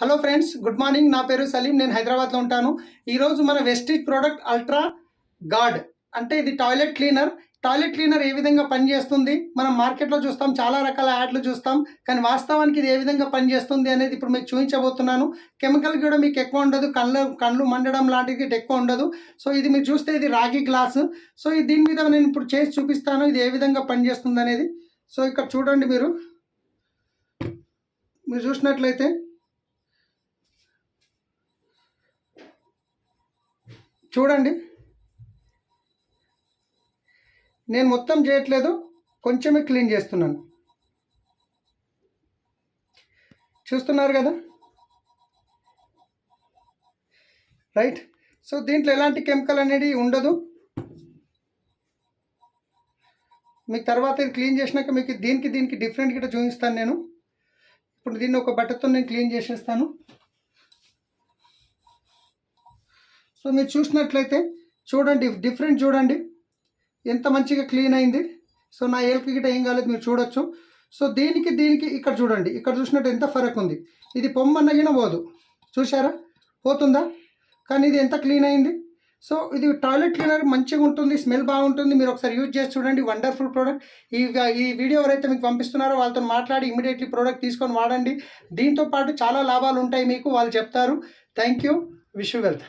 Hello friends good morning. నా పేరు సలీం నేను హైదరాబాద్లో ఉంటాను. ఈరోజు మన వెస్టిజ్ ప్రోడక్ట్ అల్ట్రా గార్డ్ అంటే ఇది టాయిలెట్ క్లీనర్. టాయిలెట్ క్లీనర్ ఏ విధంగా పనిచేస్తుంది? మనం మార్కెట్లో చూస్తాం చాలా రకాల యాడ్లు చూస్తాం కానీ వాస్తవానికి ఇది ఏ విధంగా పనిచేస్తుంది అనేది ఇప్పుడు మీకు చూపించబోతున్నాను. కెమికల్ కూడా మీకు ఎక్కువ ఉండదు కళ్ళు కళ్ళు మండడం లాంటిది ఎక్కువ ఉండదు. సో ఇది మీరు చూస్తే ఇది రాగి గ్లాస్. సో ఇది దీని మీద నేను ఇప్పుడు చేసి చూపిస్తాను ఇది ఏ విధంగా పనిచేస్తుంది అనేది. సో ఇక్కడ చూడండి మీరు. మీరు చూసినట్లయితే చూడండి. నేను మొత్తం చేయట్లేదు కొంచెమే క్లీన్ చేస్తున్నాను. చూస్తున్నారు కదా? రైట్. సో దీంట్లో ఎలాంటి కెమికల్ అనేది ఉండదు. మీకు తర్వాత ఇది క్లీన్ చేసినాక మీకు దీనికి దీనికి డిఫరెంట్ గిట్ట చూపిస్తాను నేను. ఇప్పుడు దీన్ని ఒక బట్టతో నేను క్లీన్ చేసేస్తాను. సో మీరు చూసినట్లయితే చూడండి డిఫరెంట్ చూడండి. ఎంత మంచిగా క్లీన్ అయింది. సో నా ఏల్కి గిట్ట ఏం కాలేదు మీరు చూడొచ్చు. సో దీనికి దీనికి ఇక్కడ చూడండి. ఇక్కడ చూసినట్టు ఎంత ఫరక్ ఉంది. ఇది పొమ్మన్నగిన పోదు. చూసారా పోతుందా? కానీ ఇది ఎంత క్లీన్ అయింది. సో ఇది టాయిలెట్ క్లీనర్ మంచిగా ఉంటుంది స్మెల్ బాగుంటుంది. మీరు ఒకసారి యూజ్ చేసి చూడండి. వండర్ఫుల్ ప్రోడక్ట్ ఈ ఈ వీడియో ఎవరైతే మీకు పంపిస్తున్నారో వాళ్ళతో మాట్లాడి ఇమీడియట్లీ ప్రోడక్ట్ తీసుకొని వాడండి. దీంతో పాటు చాలా లాభాలు ఉంటాయి మీకు వాళ్ళు చెప్తారు. Thank you wish you wealth